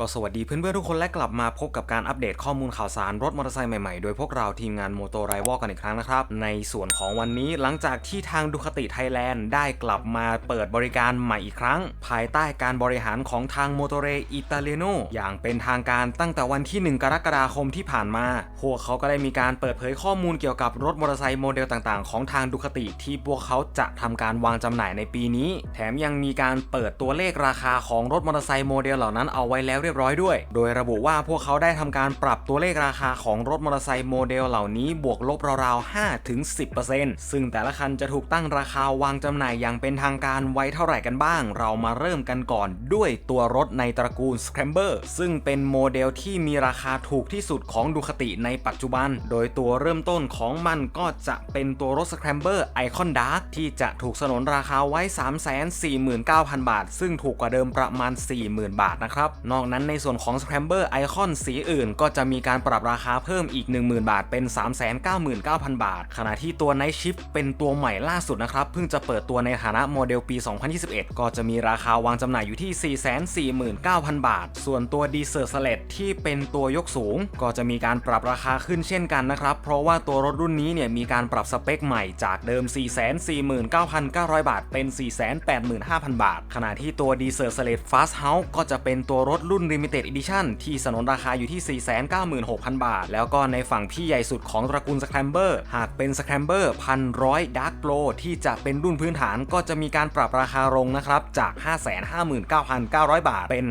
ก็สวัสดีเพื่อนๆทุกคนและกลับมาพบกับการอัปเดตข้อมูลข่าวสารรถมอเตอร์ไซค์ใหม่ๆ โดยพวกเราทีมงานโมโตไรวอลกันอีกครั้งนะครับ ในส่วนของวันนี้หลังจากที่ทางดูคติไทยแลนด์ได้กลับมาเปิดบริการใหม่อีกครั้ง ภายใต้การบริหารของทางโมโตเรอิตาเลโนอย่างเป็นทางการตั้งแต่วันที่ 1 กรกฎาคมที่ผ่านมา พวกเขาก็ได้มีการเปิดเผยข้อมูลเกี่ยวกับรถมอเตอร์ไซค์โมเดลต่างๆ ของทางดูคติที่พวกเขาจะทำการวางจำหน่ายในปีนี้ แถมยังมีการเปิดตัวเลขราคาของรถมอเตอร์ไซค์โมเดลเหล่านั้นเอาไว้แล้วเรียบร้อยด้วย โดยระบุว่าพวกเขาได้ทำการปรับตัวเลขราคาของรถมอเตอร์ไซค์โมเดลเหล่านี้บวกลบราวๆ5ถึง10%ซึ่งแต่ละคันจะถูกตั้งราคาวางจำหน่ายอย่างเป็นทางการไว้เท่าไหร่กันบ้าง เรามาเริ่มกันก่อนด้วยตัวรถในตระกูล Scrambler ซึ่งเป็นโมเดลที่มีราคาถูกที่สุดของดูคติในปัจจุบัน โดยตัวเริ่มต้นของมันก็จะเป็นตัวรถ Scrambler Icon Dark ที่จะถูกสนนราคาไว้ 349,000 บาท ซึ่งถูกกว่าเดิมประมาณ 40,000 บาทนะครับ นอกนั้นในส่วนของ Scrambler Icon สีอื่น ก็จะมีการปรับราคาเพิ่มอีก 10,000 บาทเป็น 399,000 บาท ขณะที่ตัว Night Shift เป็นตัวใหม่ล่าสุดนะครับ เพิ่งจะเปิดตัวในฐานะโมเดลปี 2021 ก็จะมีราคาวางจำหน่ายอยู่ที่ 449,000 บาท ส่วนตัว d e s e r t Select ที่เป็นตัวยกสูง ก็จะมีการปรับราคาขึ้นเช่นกันนะครับ เพราะว่าตัวรถรุ่นนี้เนี่ยมีการปรับสเปคใหม่จากเดิม 449,900 บาทเป็น 485,000 บาท ขณะที่ตัว d e s e r t Select Fast House ก็จะเป็นตัวรถรุ่น Limited Edition ที่สนนราคาอยู่ที่ 496,000 บาท แล้วก็ในฝั่งพี่ใหญ่สุดของตระกูล Scrambler หากเป็น Scrambler 1,100 Dark Pro ที่จะเป็นรุ่นพื้นฐานก็จะมีการปรับราคาลงนะครับ จาก 559,900 บาท เป็น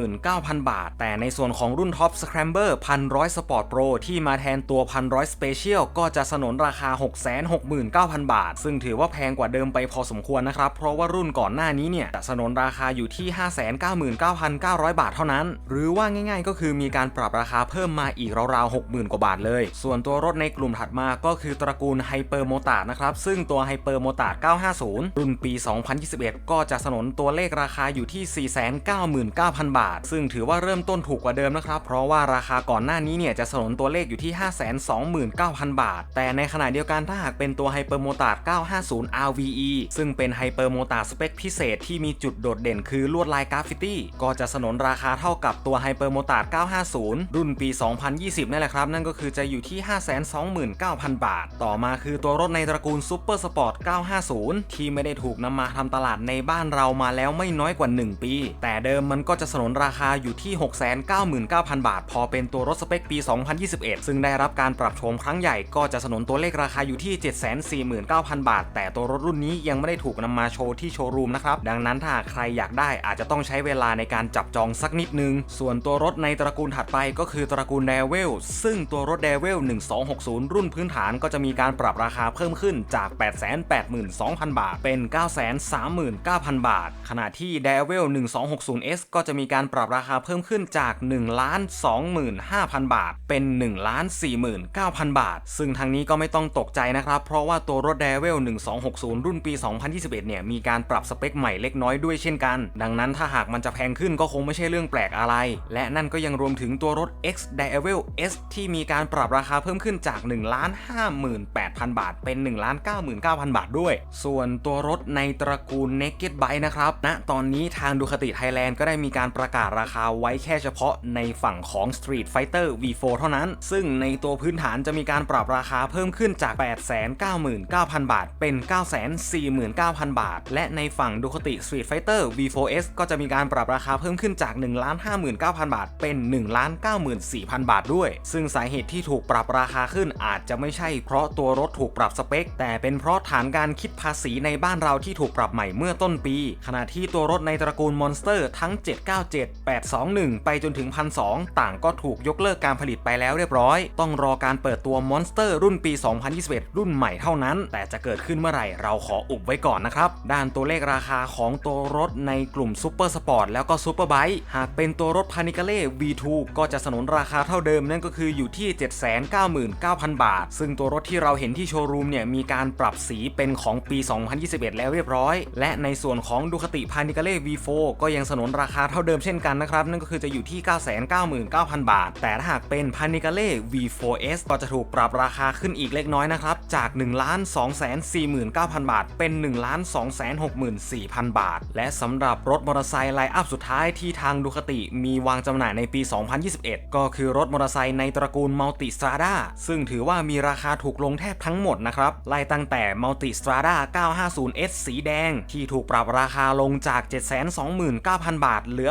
549,000 บาท แต่ในส่วนของรุ่นท็อป Scrambler 1,100 Sport Pro ที่มาแทนตัว1,100 Special ก็จะสนนราคา 669,000 บาท ซึ่งถือว่าแพงกว่าเดิมไปพอสมควรนะครับ เพราะว่ารุ่นก่อนหน้านี้เนี่ยจะสนนราคาอยู่ที่ 599,900บาทเท่านั้น หรือว่าง่ายๆ ก็คือมีการปรับราคาเพิ่มมาอีกราวๆ60,000 กว่าบาทเลย ส่วนตัวรถในกลุ่มถัดมาก็คือตระกูล Hyper m o t a นะครับ ซึ่งตัว Hyper m o t a 950 รุ่นปี 2021 ก็จะสนนตัวเลขราคาอยู่ที่ 499,000 บาท ซึ่งถือว่าเริ่มต้นถูกกว่าเดิมนะครับ เพราะว่าราคาก่อนหน้านี้เนี่ยจะสนนตัวเลขอยู่ที่ 529,000 บาท แต่ในขณะเดียวกันถ้าหากเป็นตัว Hyper m o t a 950 RVE ซึ่งเป็น Hyper m o t a สเปคพิเศษที่มีจุดโดดเด่นคือลวดลายกราฟฟิตี้ก็จะสนนราคาเท่ากับตัว Hyper m o t a 950 รุ่นปี 2020 นั่นแหละครับ นั่นก็คือจะอยู่ที่ 529,000 บาท ต่อมาคือตัวรถในตระกูล Super Sport 950 ที่ไม่ได้ถูกนำมาทำตลาดในบ้านเรามาแล้วไม่น้อยกว่า 1 ปี แต่เดิมมันก็จะสนนราคาอยู่ที่ 699,000 บาท พอเป็นตัวรถสเปคปี 2021 ซึ่งได้รับการปรับโฉมครั้งใหญ่ก็จะสนนตัวเลขราคาอยู่ที่ 749,000 บาท แต่ตัวรถรุ่นนี้ยังไม่ได้ถูกนำมาโชว์ที่โชว์รูมนะครับ ดังนั้นถ้าใครอยากได้อาจจะต้องใช้เวลาในการจับจองสักนิดนึง ส่วนตัวรถในตระกูลถัดไปก็คือตระกูล d e v i l ซึ่งตัวรถ d e v i l 1260 รุ่นพื้นฐานก็จะมีการปรับราคาเพิ่มขึ้นจาก 882,000 บาท เป็น 939,000 บาท ขณะที่ d e v i l 1260S ก็จะมีการปรับราคาเพิ่มขึ้นจาก 1,25,000 บาท เป็น 1,49,000 บาท ซึ่งทางนี้ก็ไม่ต้องตกใจนะครับ เพราะว่าตัวรถ d e v i l 1260 รุ่นปี 2021 เนี่ย มีการปรับสเปคใหม่เล็กน้อยด้วยเช่นกัน ดังนั้นถ้าหากมันจะแพงขึ้นก็คงไม่ใช่เรื่องแปลกอะไร และนั่นก็ยังรวมถึงตัวรถ X d i v e l S ที่มีการปรับราคาเพิ่มขึ้นจาก 1,58,000 บาท เป็น 1,99,000 บาทด้วย ส่วนตัวรถในตระกูล Naked Bike นะครับณนะตอนนี้ทางดูคติไทยแลนด์ก็ได้มีการประกาศราคาไว้แค่เฉพาะในฝั่งของ Street Fighter V4 เท่านั้น ซึ่งในตัวพื้นฐานจะมีการปรับราคาเพิ่มขึ้นจาก 899,000 บาท เป็น 949,000 บาท และในฝั่งดูคติ Street Fighter V4S ก็จะมีการปรับราคาเพิ่มขึ้นจาก 1,59,000 บาท เป็น 1,94,000 บาทด้วย ซึ่งสาเหตุที่ถูกปรับราคาขึ้นอาจจะไม่ใช่เพราะตัวรถถูกปรับสเปค แต่เป็นเพราะฐานการคิดภาษีในบ้านเราที่ถูกปรับใหม่เมื่อต้นปี ขณะที่ตัวรถในตระกูลมอนสเตอร์ทั้ง 797 821 ไปจนถึง1,200ต่างก็ถูกยกเลิกการผลิตไปแล้วเรียบร้อย ต้องรอการเปิดตัวมอนสเตอร์รุ่นปี 2021 รุ่นใหม่เท่านั้น แต่จะเกิดขึ้นเมื่อไหร่เราขออุบไว้ก่อนนะครับ ด้านตัวเลขราคาของตัวรถในกลุ่มซูเปอร์สปอร์ตแล้วก็ซูเปอร์บค์หากเป็นตัวรถพานิกาเล่ V2 ก็จะสนนราคาเท่าเดิมนั่นก็คืออยู่ที่ 799,000 บาท ซึ่งตัวรถที่เราเห็นที่โชว์รูมเนี่ยมีการปรับสีเป็นของปี 2021 แล้วเรียบร้อย และในส่วนของดูคติพานิกาเล่ V4 ก็ยังสนนราคาเท่าเดิมเช่นกันนะครับ นั่นก็คือจะอยู่ที่ 999,000 บาท แต่ถ้าหากเป็นพานิกาเล่ V4S ก็จะถูกปรับราคาขึ้นอีกเล็กน้อยนะครับ จาก 1,249,000 บาท เป็น 1,264,000 บาท และสำหรับรถมอเตอร์ไซค์ไลน์อัพสุดท้ายที่ที่ทางดูคติมีวางจำหน่ายในปี 2021 ก็คือรถมอเตอร์ไซค์ในตระกูล Multi Strada ซึ่งถือว่ามีราคาถูกลงแทบทั้งหมดนะครับ ไล่ตั้งแต่ Multi Strada 950S สีแดง ที่ถูกปรับราคาลงจาก 729,000 บาท เหลือ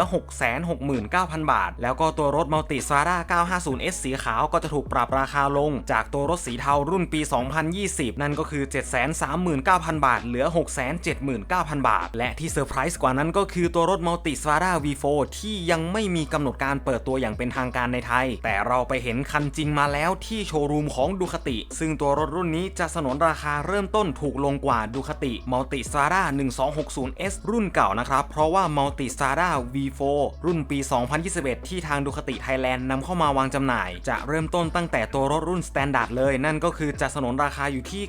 669,000 บาท แล้วก็ตัวรถ Multi Strada 950S สีขาวก็จะถูกปรับราคาลง จากตัวรถสีเทารุ่นปี 2020 นั่นก็คือ 739,000 บาท เหลือ 679,000 บาท และที่เซอร์ไพรส์กว่านั้นก็คือตัวรถ Multi Strada V4 ที่ยังไม่มีกำหนดการเปิดตัวอย่างเป็นทางการในไทย แต่เราไปเห็นคันจริงมาแล้วที่โชว์รูมของดูคติ ซึ่งตัวรถรุ่นนี้จะสนนราคาเริ่มต้นถูกลงกว่าดูคติ Multi Strada 1260S รุ่นเก่านะครับ เพราะว่า Multi Strada V4 รุ่นปี 2021 ที่ทางดูคติไทยแลนด์นำเข้ามาวางจำหน่าย จะเริ่มต้นตั้งแต่ตัวรถรุ่น Standard เลย นั่นก็คือจะสนนราคาอยู่ที่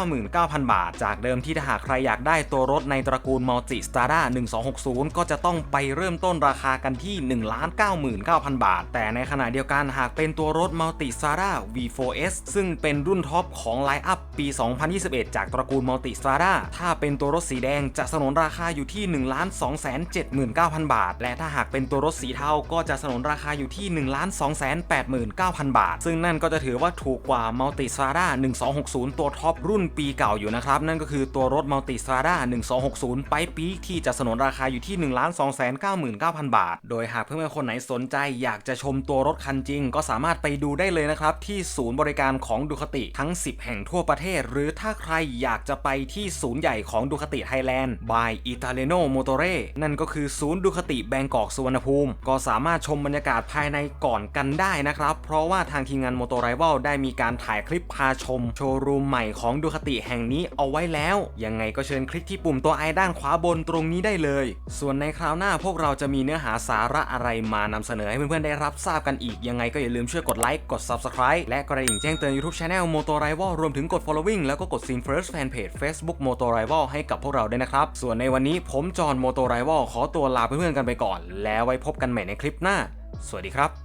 999,000 บาท จากเดิมที่ถ้าหากใครอยากได้ตัวรถในตระกูล Multi Strada 1260 ก็จะต้องไปเริ่มต้นราคากันที่ 1,99,000 บาท แต่ในขณะเดียวกันหากเป็นตัวรถ Multi Strada V4S ซึ่งเป็นรุ่นท็อปของไลน์อัพปี 2021 จากตระกูล Multi Strada ถ้าเป็นตัวรถสีแดงจะสนนราคาอยู่ที่ 1,279,000 บาท และถ้าหากเป็นตัวรถสีเทาก็จะสนนราคาอยู่ที่ 1,289,000 บาท ซึ่งนั่นก็จะถือว่าถูกกว่า Multi Strada 1260 ตัวท็อปรุ่นปีเก่าอยู่นะครับ นั่นก็คือตัวรถ Multi Strada 1260 ไปปีกที่จะสนนราคาอยู่ที่19,000 บาท โดยหากเพื่อนๆคนไหนสนใจอยากจะชมตัวรถคันจริง ก็สามารถไปดูได้เลยนะครับที่ศูนย์บริการของดูคติทั้ง 10 แห่งทั่วประเทศ หรือถ้าใครอยากจะไปที่ศูนย์ใหญ่ของดูคติไทยแลนด์ by Italiano Motore นั่นก็คือศูนย์ดูคติแบงกอกสุวรรณภูมิ ก็สามารถชมบรรยากาศภายในก่อนกันได้นะครับ เพราะว่าทางทีมงานโมโตไรเว l ได้มีการถ่ายคลิปพาชม โชว์รูมใหม่ของดูคติแห่งนี้เอาไว้แล้ว ยังไงก็เชิญคลิกที่ปุ่มตัวไอด้านขวาบนตรงนี้ได้เลย ส่วนในคราวหน้าพวกเราจะมีเนื้อหาสาระอะไรมานำเสนอให้เพื่อนๆได้รับทราบกันอีก ยังไงก็อย่าลืมช่วยกดไลค์กด Subscribe และกระดิ่งแจ้งเตือน YouTube Channel Moto Rival รวมถึงกด Following แล้วก็กด Scene First Fanpage Facebook Moto Rival ให้กับพวกเราด้วยนะครับ ส่วนในวันนี้ผมจอห์น Moto Rival ขอตัวลาเพื่อนๆกันไปก่อน แล้วไว้พบกันใหม่ในคลิปหน้า สวัสดีครับ